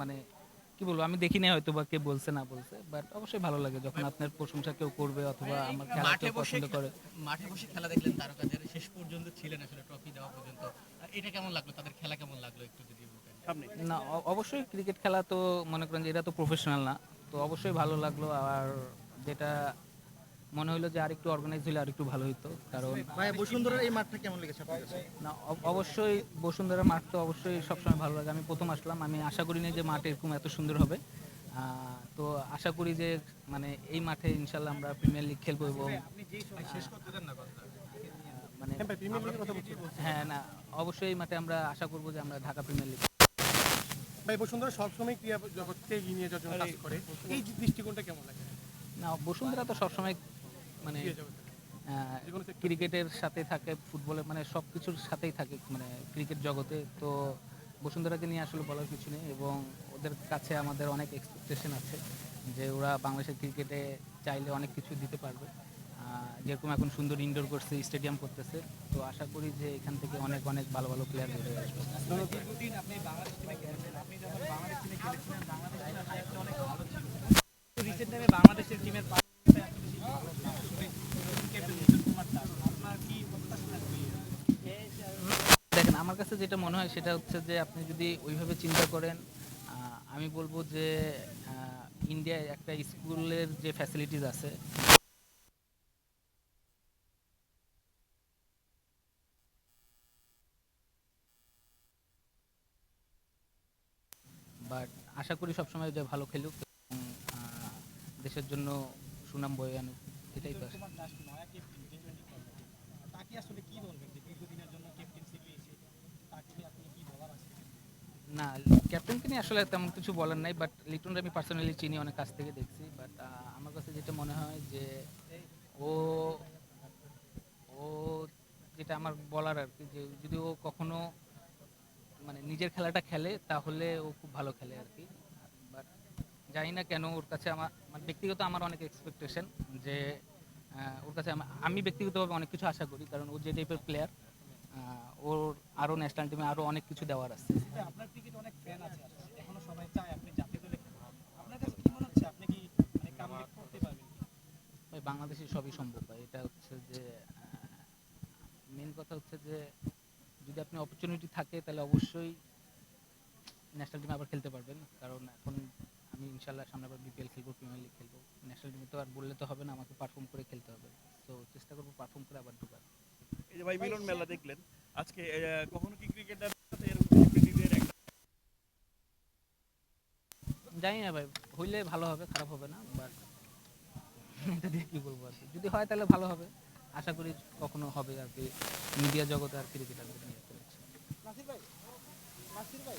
মানে কি বলব আমি দেখি নাই হয়তো বা কে বলছে না বলছে বাট অবশ্যই ভালো লাগে যখন আপনার প্রশংসা কেউ করবে অথবা আমার খেলা মাঠে বসে পছন্দ করে। মাঠে বসে খেলা দেখলেন তারকাদের শেষ পর্যন্ত ছিলেন আসলে ট্রফি দেওয়া পর্যন্ত। এটা কেমন লাগল? তাদের খেলা কেমন লাগল একটু যদি বলতেন? না অবশ্যই ক্রিকেট খেলা তো মনে করেন যে এটা তো প্রফেশনাল না তো অবশ্যই ভালো লাগল। আর যেটা মনে হলো যে আরেকটু অর্গানাইজ হলে আরেকটু ভালো হতো কারণ ভাই বসুন্ধরার এই মাঠটা কেমন লেগেছে আপনার কাছে? না অবশ্যই বসুন্ধরা মাঠ তো অবশ্যই সবসময় ভালো লাগে। আমি প্রথম আসলাম আমি আশা করিনি যে মাঠ এরকম এত সুন্দর হবে। আহ, তো আশা করি যে মানে এই মাঠে ইনশাল্লাহ আমরা প্রিমিয়ার লিগ খেলব এবং শেষ করতে দেন না কথা মানে হ্যাঁ প্রিমিয়ার লিগের কথা বলছি। হ্যাঁ না অবশ্যই এই মাঠে আমরা আশা করব যে আমরা ঢাকা প্রিমিয়ার লিগ ভাই বসুন্ধরা সবসময় ক্রিয়া জগৎকে এগিয়ে নিয়ে যাওয়ার জন্য কাজ করে। এই দৃষ্টিকোণটা কেমন লাগে? না বসুন্ধরা তো সবসময় মানে। ক্রিকেটের সাথে থাকে ফুটবলের মানে সব কিছুর সাথেই থাকে মানে ক্রিকেট জগতে। তো বসুন্ধরাকে নিয়ে আসলে বলার কিছু নেই এবং ওদের কাছে আমাদের অনেক এক্সপেকটেশন আছে যে ওরা বাংলাদেশের ক্রিকেটে চাইলে অনেক কিছু দিতে পারবে। যেরকম এখন সুন্দর ইনডোর করছে স্টেডিয়াম করতেছে। তো আশা করি যে এখান থেকে অনেক অনেক ভালো ভালো প্লেয়ার বেরিয়ে আসবে। বাংলাদেশের টিমের দেখেন, আমার কাছে যেটা মনে হয় সেটা হচ্ছে যে আপনি যদি ওইভাবে চিন্তা করেন আমি বলব যে ইন্ডিয়ায় একটা স্কুলের যে ফ্যাসিলিটিস আছে বাট আশা করি সবসময় যে ভালো খেলুক দেশের জন্য সুনাম বয়ে আনুক এটাই তো না ক্যাপ্টেনকে নিয়ে আসলে তেমন কিছু বলার নাই বাট লিটনকে আমি পার্সোনালি চিনি অনেক কাছ থেকে দেখছি বাট আমার কাছে যেটা মনে হয় যে ও ও যেটা আমার বলার আর কি যে যদি ও কখনো মানে নিজের খেলাটা খেলে তাহলে ও খুব ভালো খেলে আর কি। জানি না কেন ওর কাছে আমার মানে ব্যক্তিগত আমার অনেক এক্সপেকটেশন যে ওর কাছে আমি ব্যক্তিগতভাবে অনেক কিছু আশা করি কারণ ও যে টাইপের প্লেয়ার ওর আরও ন্যাশনাল টিমে আরও অনেক কিছু দেওয়ার আছে আপনার ক্রিকেট অনেক ফ্যান আছে। এখনও সবাই চায় আপনি জাতীয় দলে আপনার কাছে কি মনে হচ্ছে আপনি কি মানে কামব্যাক করতে পারবেন কি? ভাই বাংলাদেশে সবই সম্ভব ভাই এটা হচ্ছে যে মেন কথা হচ্ছে যে যদি আপনি অপরচুনিটি থাকে তাহলে অবশ্যই ন্যাশনাল টিমে আবার খেলতে পারবেন। কারণ এখন আমি ইনশাল্লাহ সামনে আবার বিপিএল খেলব প্রিমিয়ার লিগ খেলব। ন্যাশনাল টিমে তো আর বললে তো হবে না আমাকে পারফর্ম করে খেলতে হবে। তো চেষ্টা করব পারফর্ম করে আবার ঢোকার এই যে ভাই মিলন মেলা দেখলেন আজকে কখনো কি ক্রিকেটার সাথে এরকম জানি না ভাই হইলে ভালো হবে খারাপ হবে না বাট এটা দিয়ে কি বলব আর কি? যদি হয় তাহলে ভালো হবে। আশা করি কখনো হবে আর কি মিডিয়া জগতে আর ক্রিকেটারদের নিয়ে চলেছে নাসির ভাই নাসির ভাই।